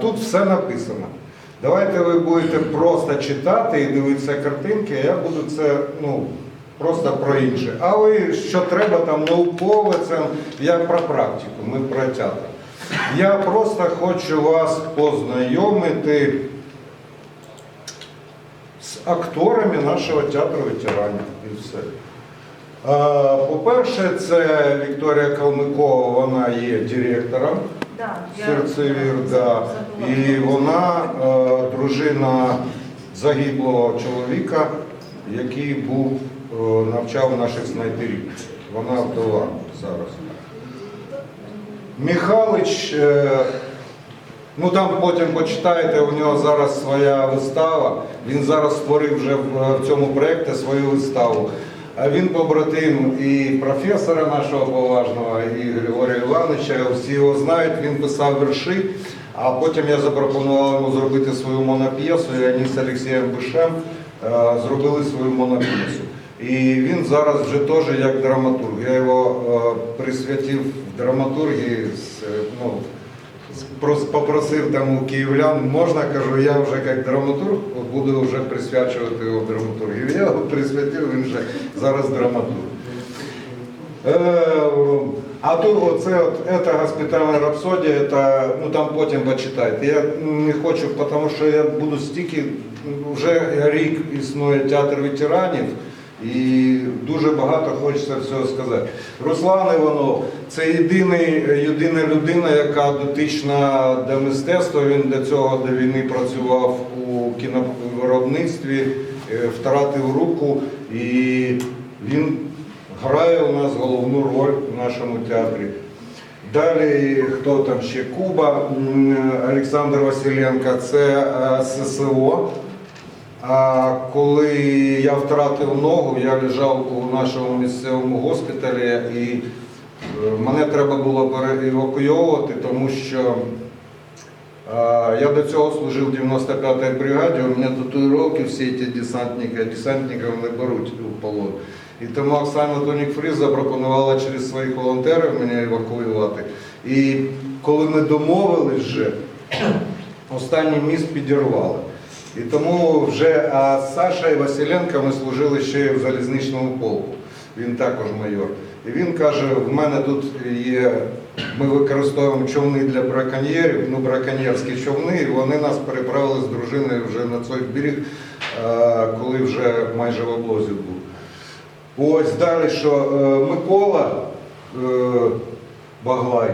тут все написано. Давайте ви будете просто читати і дивитися картинки, а я буду це ну, просто про інше. А ви що треба там наукове, це я про практику, ми про театр. Я просто хочу вас познайомити з акторами нашого театру ветеранів і все. По-перше, це Вікторія Калмикова, вона є директором Да, серцевір, я да. І вона е, дружина загиблого чоловіка, який був е, навчав наших снайперів. Вона вдова зараз. Михалич, е, ну там потім почитаєте, у нього зараз своя вистава. Він зараз створив вже в, цьому проєкті свою виставу. А він побратим і професора нашого поважного, і Григорія Івановича, всі його знають, він писав вірші, а потім я запропонував йому зробити свою моноп'єсу, і вони з Олексієм Бишем е, зробили свою моноп'єсу. І він зараз вже теж як драматург. Я його е, присвятив драматургії, е, ну, попросив там у київлян, можна, кажу, я вже як драматург буду вже присвячувати його драматургію. Я його присвятив, він вже зараз драматург. А тут оце от, это госпітальна рапсодія, это, ну там потім почитайте. Я не хочу, тому що я буду стільки, вже рік існує театр ветеранів, і дуже багато хочеться всього сказати. Руслан Іванов це єдиний, єдина людина, яка дотична до мистецтва. Він до цього до війни працював у кіновиробництві, е, втратив руку і він грає у нас головну роль в нашому театрі. Далі, хто там ще Куба, Олександр Василенко, це е, ССО. А коли я втратив ногу, я лежав у нашому місцевому госпіталі і е, мене треба було переевакуйовувати, тому що Я до цього служив в 95-й бригаді, у мене татуїровки всі ці десантники, а десантників не беруть у полон. І тому Оксана Тонік Фріз запропонувала через своїх волонтерів мене евакуювати. І коли ми домовились вже, останній міст підірвали. І тому вже а з Сашою Василенко ми служили ще в залізничному полку. Він також майор. І він каже: в мене тут є, ми використовуємо човни для браконьєрів, ну браконьєрські човни, і вони нас переправили з дружиною вже на цей берег, коли вже майже в облозі був. Ось далі, що е, Микола е, Баглай,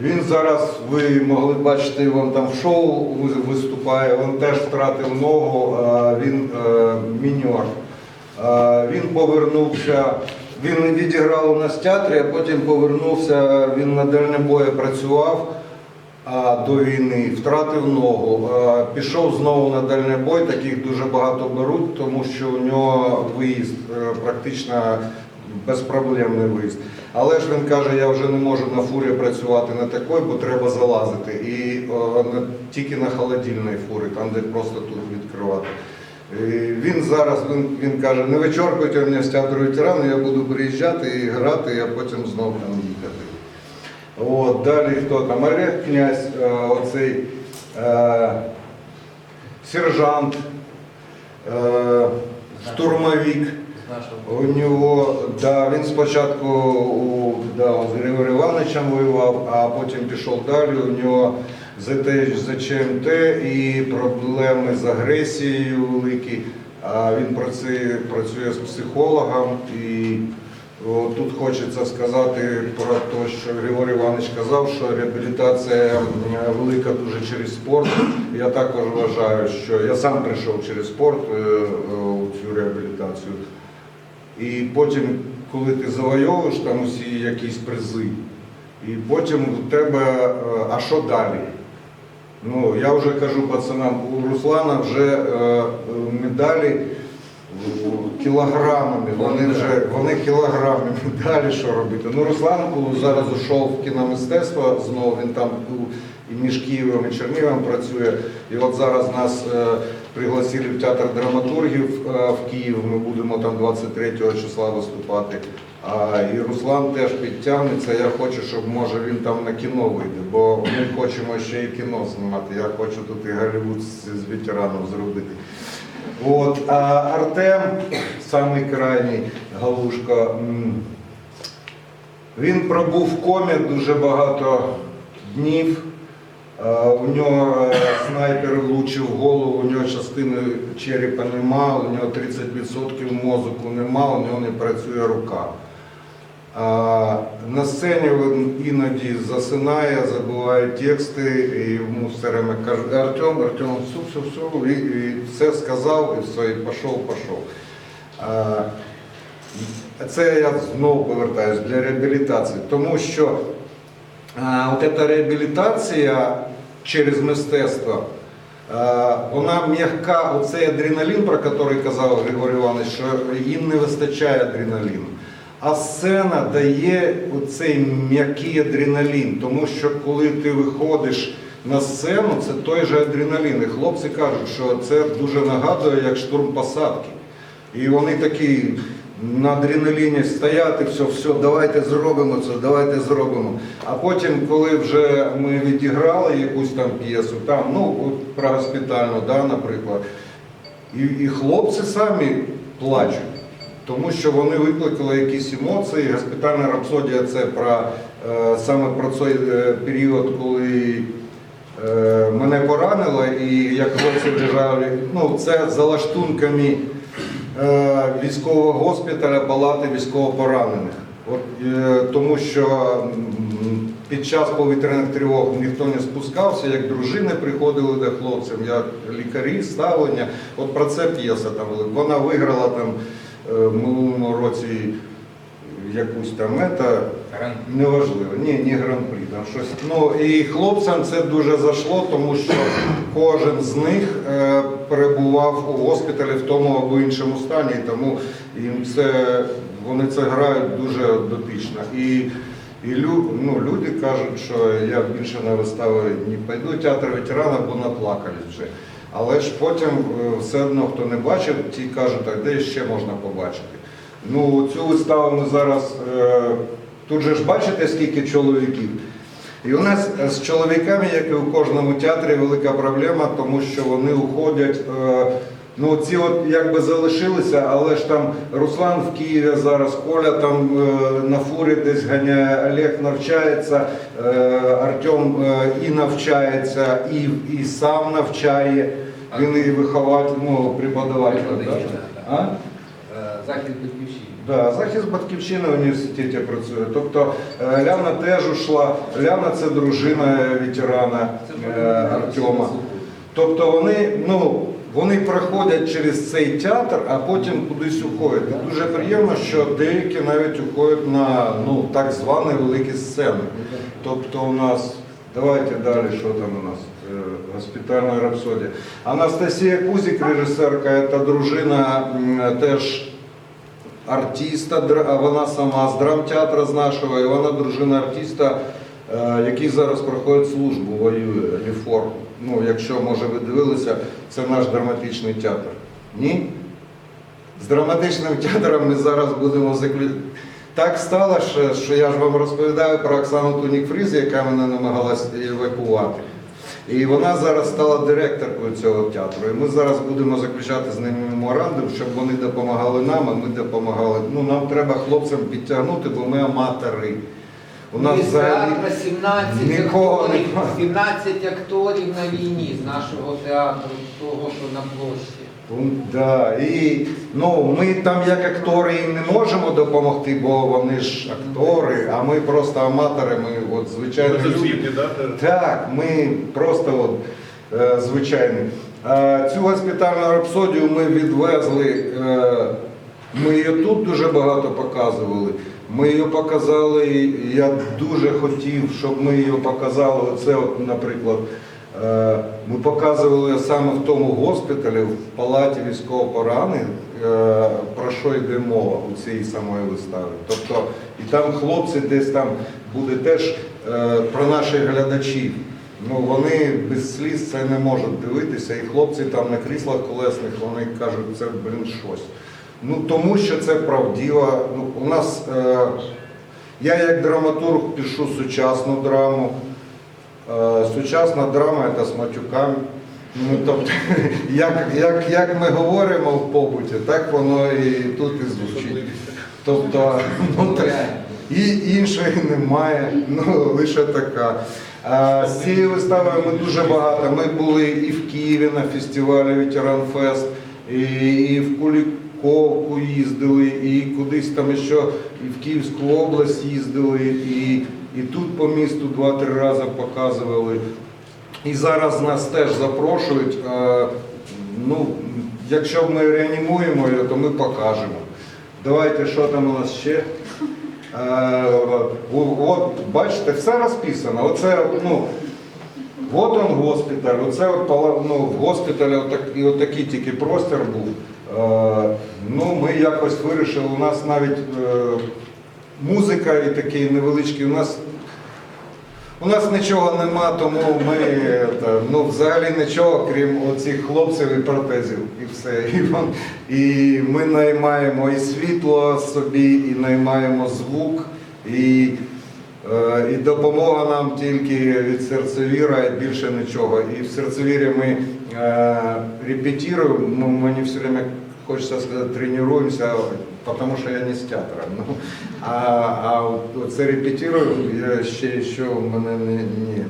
він зараз, ви могли бачити, він там в шоу виступає, він теж втратив ногу, він е, міньор. Він повернувся, він відіграв у нас в театрі, а потім повернувся, він на дальнобої працював до війни, втратив ногу, пішов знову на дальнобой, таких дуже багато беруть, тому що у нього виїзд е, практично безпроблемний виїзд. Але ж він каже, я вже не можу на фурі працювати на такій, бо треба залазити. І о, не тільки на холодильній фурі, там де просто тут відкривати. І Він зараз він, він каже, не вичорпуйте мене з театру ветерану, я буду приїжджати і грати, а потім знов там їхати. От, далі хто там? Олег князь, е, оцей е, сержант, е, штурмовик. У нього, да, він спочатку у, да, з Григорієм Івановичем воював, а потім пішов далі. У нього ЗЧМТ і проблеми з агресією великі. А він працює, працює з психологом і тут хочеться сказати про те, що Григорій Іванович казав, що реабілітація велика дуже через спорт. Я також вважаю, що я сам прийшов через спорт е, е, у цю реабілітацію. І потім, коли ти завойовуєш там усі якісь призи, і потім у тебе, е, а що далі? Ну, я вже кажу пацанам, у Руслана вже медалі кілограмами, вони вже вони кілограмами. Далі що робити? Ну, Руслан коли зараз ушов в кіномистецтво, знову він там і між Києвом і Черніговом працює. І от зараз нас е, пригласили в театр драматургів е, в Київ. Ми будемо там 23 числа виступати. А і Руслан теж підтягнеться. Я хочу, щоб може він там на кіно вийде, бо ми хочемо ще і кіно знімати. Я хочу тут і Голлівуд з, з ветеранів зробити. От, а Артем, самий крайній Галушка, він пробув в комі дуже багато днів. У нього е, снайпер влучив голову, у нього частини черепа нема, у нього 30% мозку нема, у нього не працює рука. На сцені він іноді засинає, забуває тексти, і йому все время кажуть, Артем, Артем, все, все, все, і, все сказав, і все, і пішов, пішов. Це я знову повертаюся для реабілітації, тому що ця реабілітація через мистецтво, а, вона м'яка, оцей адреналін, про який казав Григорій Іванович, що їм не вистачає адреналіну. А сцена дає оцей м'який адреналін, тому що коли ти виходиш на сцену, це той же адреналін. І хлопці кажуть, що це дуже нагадує як штурм посадки. І вони такі на адреналіні стоять все, все, давайте зробимо це, давайте зробимо. А потім, коли вже ми відіграли якусь там п'єсу, там, ну, про госпітальну, да, наприклад, і, і хлопці самі плачуть. Тому що вони викликали якісь емоції. Госпітальна рапсодія це про е, саме про цей е, період, коли е, мене поранило, і як хлопці лежали, ну це за лаштунками військового госпіталя, палати військовопоранених. От, тому що під час повітряних тривог ніхто не спускався, як дружини приходили до хлопців, як лікарі, ставлення. От про це п'єса там. Вона виграла там в минулому році якусь там мета. Неважливо, ні, ні гран-прі, там щось. Ну і хлопцям це дуже зайшло, тому що кожен з них е, перебував у госпіталі в тому або іншому стані, і тому їм це вони це грають дуже дотично. І, і лю, ну, люди кажуть, що я більше на вистави не пойду, театр ветеранів, бо наплакались вже. Але ж потім е, все одно, хто не бачив, ті кажуть, а де ще можна побачити. Ну, цю виставу ми зараз. Е, Тут же ж бачите, скільки чоловіків. І у нас е, з чоловіками, як і у кожному театрі, велика проблема, тому що вони уходять. Ну, ці от якби залишилися, але ж там Руслан в Києві зараз, Коля там е, на фурі десь ганяє, Олег навчається, е, Артем е, і навчається, і, і сам навчає. Він і вихователь, ну, преподаватель. Да? да, А? Е, Захід батьківщини. Да, захист батьківщини в університеті працює. Тобто е, Ляна теж ушла. Ляна це дружина ветерана е, Артема. Тобто вони, ну, вони проходять через цей театр, а потім кудись уходять. І дуже приємно, що деякі навіть уходять на ну, так звані великі сцени. Тобто у нас, давайте далі, що там у нас? Е, Госпітальна рапсодія. Анастасія Кузик, режисерка, це дружина теж артиста, вона сама з драмтеатру з нашого, і вона дружина артиста, е, який зараз проходить службу, воює Ліфор. Ну, якщо може ви дивилися, це наш драматичний театр. Ні? З драматичним театром ми зараз будемо заключити. Так стало, що, я ж вам розповідаю про Оксану Тунік-Фріз, яка мене намагалась евакувати. І вона зараз стала директоркою цього театру. І ми зараз будемо заключати з ними меморандум, щоб вони допомагали нам, а ми допомагали. Ну, нам треба хлопцям підтягнути, бо ми аматори. У нас взагалі театру 17 нікого акторів, немає. 17 акторів на війні з нашого театру, того, що на площі. Да, і ну, ми там як актори їм не можемо допомогти, бо вони ж актори, а ми просто аматори, ми от звичайні люди. Безосвітні, да? Так, ми просто от, е, звичайні. Е, цю госпітальну рапсодію ми відвезли, е, ми її тут дуже багато показували. Ми її показали, я дуже хотів, щоб ми її показали. Оце, от, наприклад, Е, Ми показували саме в тому госпіталі, в палаті військовопоранених, е, про що йде мова у цій самої виставі. Тобто, і там хлопці десь там буде теж е, про наших глядачів. Ну, вони без сліз це не можуть дивитися, і хлопці там на кріслах колесних вони кажуть, це блін щось. Ну тому що це правдиво. Ну, у нас е, я як драматург пишу сучасну драму. Е, Сучасна драма це з матюками. Ну, тобто, як, як, як ми говоримо в побуті, так воно і тут і звучить. Тобто, ну, і іншої немає, ну лише така. А з цією виставою ми дуже багато. Ми були і в Києві на фестивалі Ветеран Фест, і, і в Куліковку їздили, і кудись там ще і в Київську область їздили, і, і тут по місту два-три рази показували. І зараз нас теж запрошують. Е, Ну, якщо ми реанімуємо то ми покажемо. Давайте, що там у нас ще. Е, От, бачите, все розписано. Оце, ну, от он госпіталь, оце от, ну, в госпіталі отак- отакий тільки простір був. Е, Ну, ми якось вирішили, у нас навіть е, музика і такий невеличкий, у нас у нас нічого нема, тому ми та, ну, взагалі нічого, крім оцих хлопців і протезів. І все. І, і ми наймаємо і світло собі, і наймаємо звук, і, і допомога нам тільки від серцевіра і більше нічого. І в серцевірі ми е, репетируємо, мені все время хочеться сказати, тренуємося, тому що я не з театра. Ну, а, а це репетирую, я ще що в мене не, не.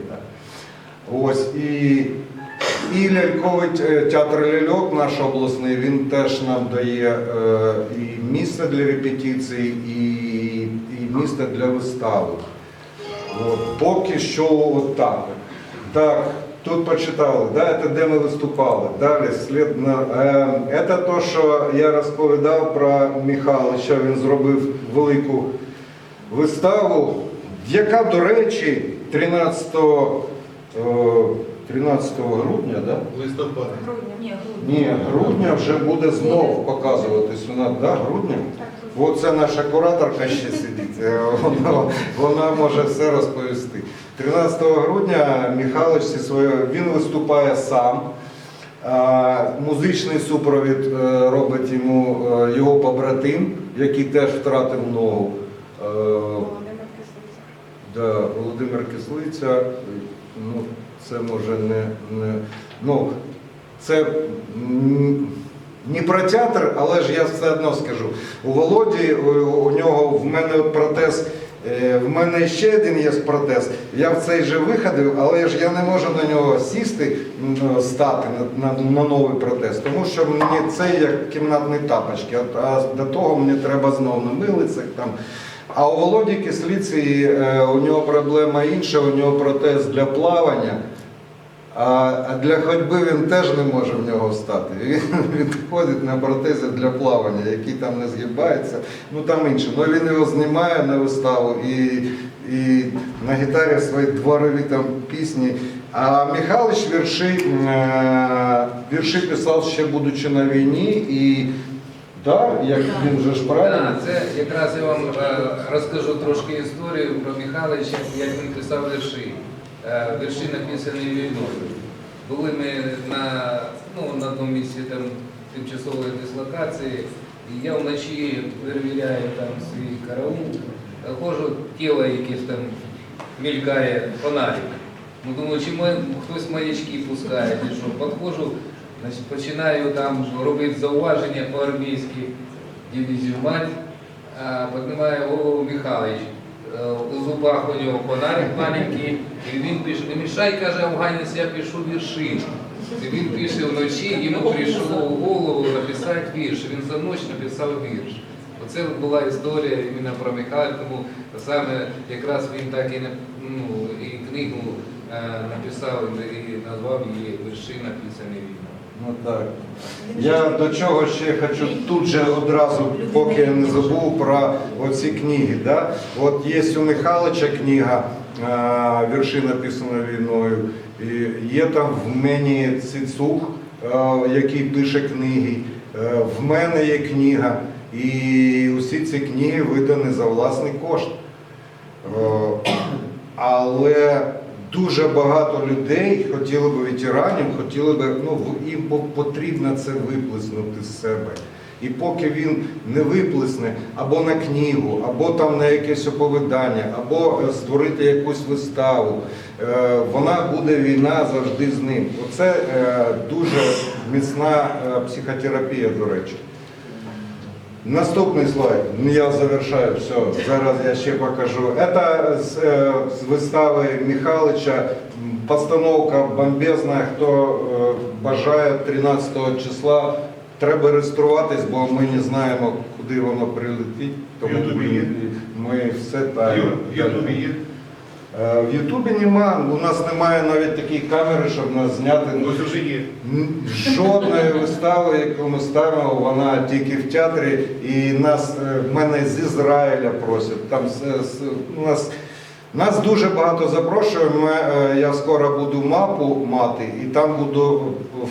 Ось і, і ляльковий театр ляльок наш обласний, він теж нам дає е, і місце для репетицій, і, і місце для вистави. От, поки що от так. Так, тут почитали, да, це де ми виступали. Далі слід на е, це то, що я розповідав про Михайловича, він зробив велику виставу, яка, до речі, 13, е, 13 грудня, да? Листопад. Грудня. Ні, грудня. Ні, грудня вже буде знов показуватись у нас, да, грудня? Оце наша кураторка ще сидить, е, вона, вона може все розповісти. 13 грудня Михайлович він виступає сам. Музичний супровід е, робить йому е, його побратим, який теж втратив ногу. Володимир Кислиця. Да, Володимир Кислиця, ну, це може не, не ну, це не про театр, але ж я все одно скажу. У Володі, у, нього в мене от протез, е, в мене ще один є протез. Я в цей же виходив, але ж я не можу на нього сісти, стати на, на, на новий протез, тому що мені це як кімнатні тапочки, а, а до того мені треба знову на милицях там. А у Володі Кислиці е, у нього проблема інша, у нього протез для плавання. А для ходьби він теж не може в нього встати. Він, він ходить на протезі для плавання, який там не згибається. Ну там інше. Ну він його знімає на виставу і, і на гітарі свої дворові там пісні. А Михайлович вірші, е, вірші писав ще будучи на війні. І да, як він же ж правильно. Так, це якраз я вам е, розкажу трошки історію про Михайловича, як він писав вірші. Е, Вірші написані війною. Були ми на, ну, на одному місці там тимчасової дислокації, і я вночі перевіряю там свій караул, ходжу тіло якесь там мількає фонарик. Ну, думаю, чи ми, хтось маячки пускає, чи що. Підходжу, значить, починаю там робити зауваження по-армійськи, дивізію мать, а, піднімає голову Михайлович. Е, У зубах у нього фонарик маленький, і він пише, не мішай, каже афганець, я пишу вірші. І він пише вночі, йому прийшло в голову написати вірш. Він за ніч написав вірш. Оце була історія іменно про Михайла, тому саме якраз він так і, ну, і книгу е, написав і назвав її вірші написані війною. Ну так. Я до чого ще хочу тут же одразу, поки я не забув про оці книги. Да? От є у Михайловича книга, е, вірші написані війною. І є там в мені Цицух, е, який пише книги. Е, В мене є книга. І усі ці книги видані за власний кошт. Але дуже багато людей хотіли б ветеранів, хотіли б, ну, їм потрібно це виплеснути з себе. І поки він не виплесне або на книгу, або там на якесь оповідання, або е, створити якусь виставу, е, вона буде війна завжди з ним. Оце е, дуже міцна психотерапія, до речі. Наступний слайд. Ну, Я завершаю все. Зараз я ще покажу. Це з, е, з вистави Михайловича. Постановка бомбезна. Хто е, бажає 13 числа, треба реєструватись, бо ми не знаємо, куди воно прилетить. Тому ми, ми все так. В Ютубі є? Е, В Ютубі нема, у нас немає навіть такої камери, щоб нас зняти. Ось вже є. Жодної вистави, яку ми ставимо, вона тільки в театрі. І нас е, в мене з Ізраїля просять. Там з- з- у нас, нас дуже багато запрошує. Ми, е, я скоро буду мапу мати і там буду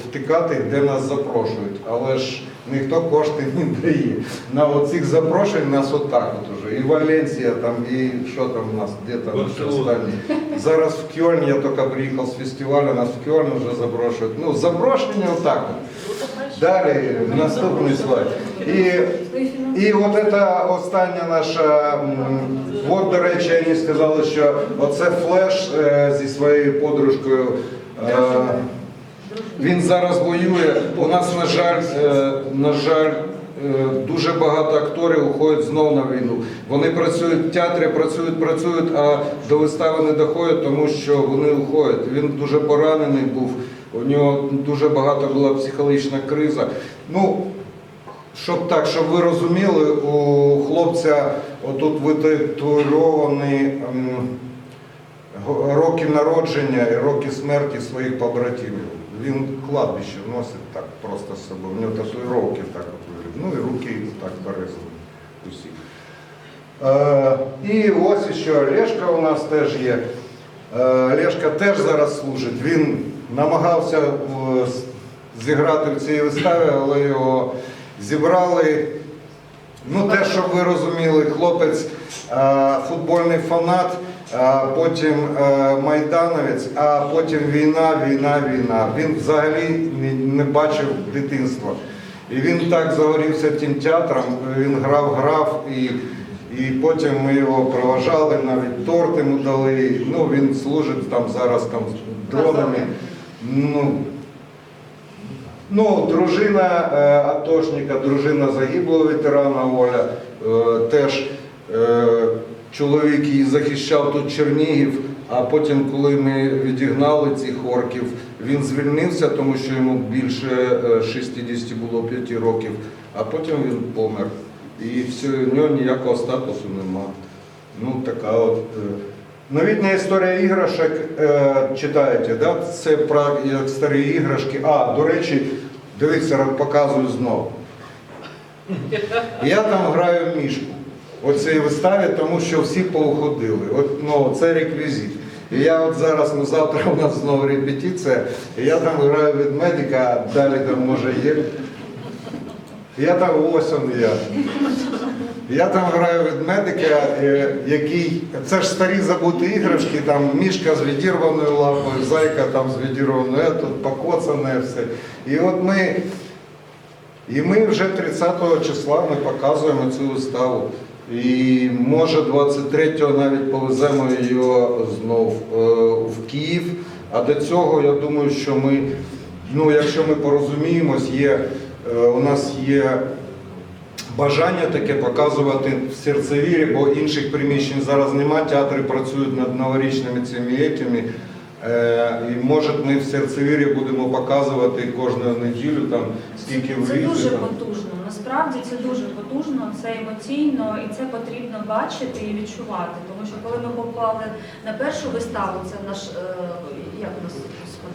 втикати, де нас запрошують. Але ж ніхто кошти не дає. На оцих запрошень нас отак от уже. І Валенсія там, і що там у нас, де там ще Барселона. останні. Зараз в Кьольн, я тільки приїхав з фестивалю, нас в Кьольн вже запрошують. Ну, запрошення отак. от. Далі, наступний слайд. І, і от це остання наша, м, от, до речі, вони сказали, що оце флеш е, зі своєю подружкою. е, Він зараз воює. У нас, на жаль, е, на жаль, е, дуже багато акторів уходять знову на війну. Вони працюють в театрі, працюють, працюють, а до вистави не доходять, тому що вони уходять. Він дуже поранений був. У нього дуже багато була психологічна криза. Ну, щоб так, щоб ви розуміли, у хлопця отут витатуйовані ем, роки народження і роки смерті своїх побратимів. Він кладбище носить так просто з собою. У нього татуїровки так от виглядають. Ну і руки так порезані усі. Е, і ось ще Олешка у нас теж є. Е, Олешка теж зараз служить. Він намагався е, зіграти в цій виставі, але його зібрали. Ну, те, щоб ви розуміли, хлопець е, футбольний фанат, потім е, майдановець, а потім війна, війна, війна. Він взагалі не, бачив дитинства. І він так загорівся тим театром, він грав, грав, і, і потім ми його проважали, навіть торт йому дали. Ну, він служить там зараз там дронами. Ну, Ну, дружина е, атошника, дружина загиблого ветерана Оля, е, теж е, чоловік її захищав тут Чернігів, а потім, коли ми відігнали цих орків, він звільнився, тому що йому більше е, 60 було 5 років, а потім він помер. І все, у нього ніякого статусу нема. Ну, така от. е, Новітня історія іграшок е, читаєте, да? це про старі іграшки. А, до речі, дивіться, показую знову. Я там граю мішку у цій виставі, тому що всі поуходили. От, ну, це реквізит. І я от зараз, ну завтра у нас знову репетиція, і я там граю від медика, а далі там може є. Я там ось он я. Я там граю від медика, е, який. Це ж старі забуті іграшки, там мішка з відірваною лапою, зайка там з відірваною, е, тут покоцане все. І от ми. І ми вже 30 числа ми показуємо цю виставу. І може 23-го навіть повеземо її знов е, в Київ. А до цього я думаю, що ми, ну якщо ми порозуміємось, є, е, у нас є бажання таке показувати в серцевірі, бо інших приміщень зараз немає. Театри працюють над новорічними цими етями. Е, І може ми в серцевірі будемо показувати кожну неділю там скільки Це дуже там. потужно. Насправді це дуже потужно, це емоційно і це потрібно бачити і відчувати. Тому що коли ми попали на першу виставу, це наш е, як у нас?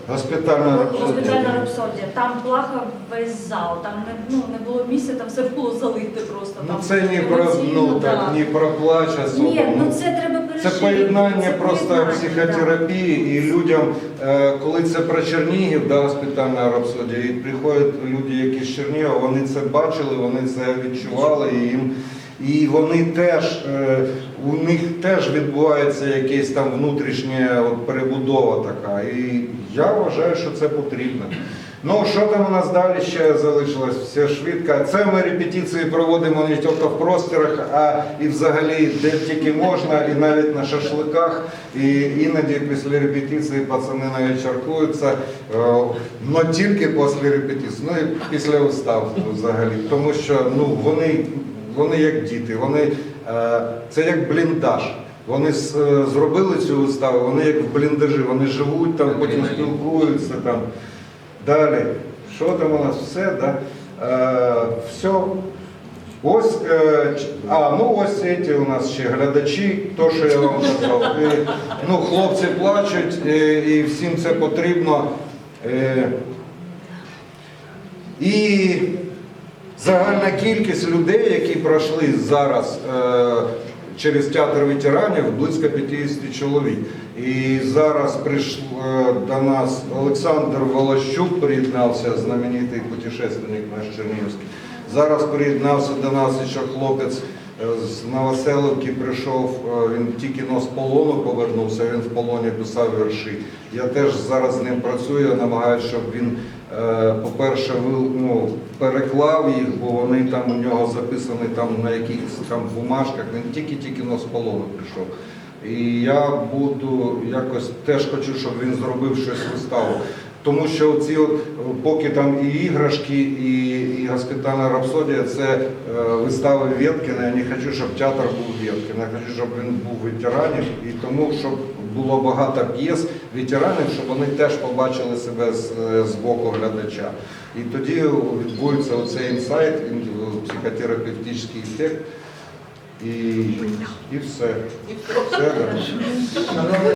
Госпітальна Госпітальна рапсодія. Там плакав весь зал, там не, ну, не було місця, там все було залите просто. Ну там це не про ну, так, да. не про плач особо. Ні, ну ну. це треба це поєднання просто психотерапії і людям, е, коли це про Чернігів, да, госпітальна рапсодія, і приходять люди, які з Чернігова, вони це бачили, вони це відчували, і їм. І вони теж, е, у них теж відбувається якась там внутрішня от перебудова така. І я вважаю, що це потрібно. Ну, що там у нас далі ще залишилось все швидко. Це ми репетиції проводимо не тільки в просторах, а і взагалі де тільки можна, і навіть на шашликах. І іноді після репетиції пацани навіть чаркуються, але тільки після репетиції, ну і після вистав взагалі. Тому що ну, вони, вони як діти, вони, е, це як бліндаж. Вони е, зробили цю виставу, вони як в бліндажі, вони живуть там, потім спілкуються там. Далі, що там у нас все, да? Е, все. Ось, е, а, ну ось ці у нас ще глядачі, то, що я вам казав. І, ну, хлопці плачуть, і, і всім це потрібно. Е, і загальна кількість людей, які пройшли зараз е, через театр ветеранів, близько 50 чоловік. І зараз прийшов е, до нас Олександр Волощук, приєднався, знаменитий путешественник наш Чернігівський. Зараз приєднався до нас ще хлопець е, з Новоселівки прийшов, е, він тільки но з полону повернувся, він в полоні писав вірші. Я теж зараз з ним працюю, намагаюся, щоб він, по-перше, ви- ну, переклав їх, бо вони там у нього записані там на якихось там бумажках. Він тільки-тільки но з полону прийшов. І я буду якось теж хочу, щоб він зробив щось виставу. Тому що ці от, поки там і іграшки, і, і госпітальна рапсодія це е, вистави Веткіна. Я не хочу, щоб театр був Веткін. Я хочу, щоб він був ветеранів, і тому, щоб було багато п'єс ветеранів, щоб вони теж побачили себе з, з боку глядача. І тоді відбудеться оцей інсайт, психотерапевтичний ефект. І, і все. все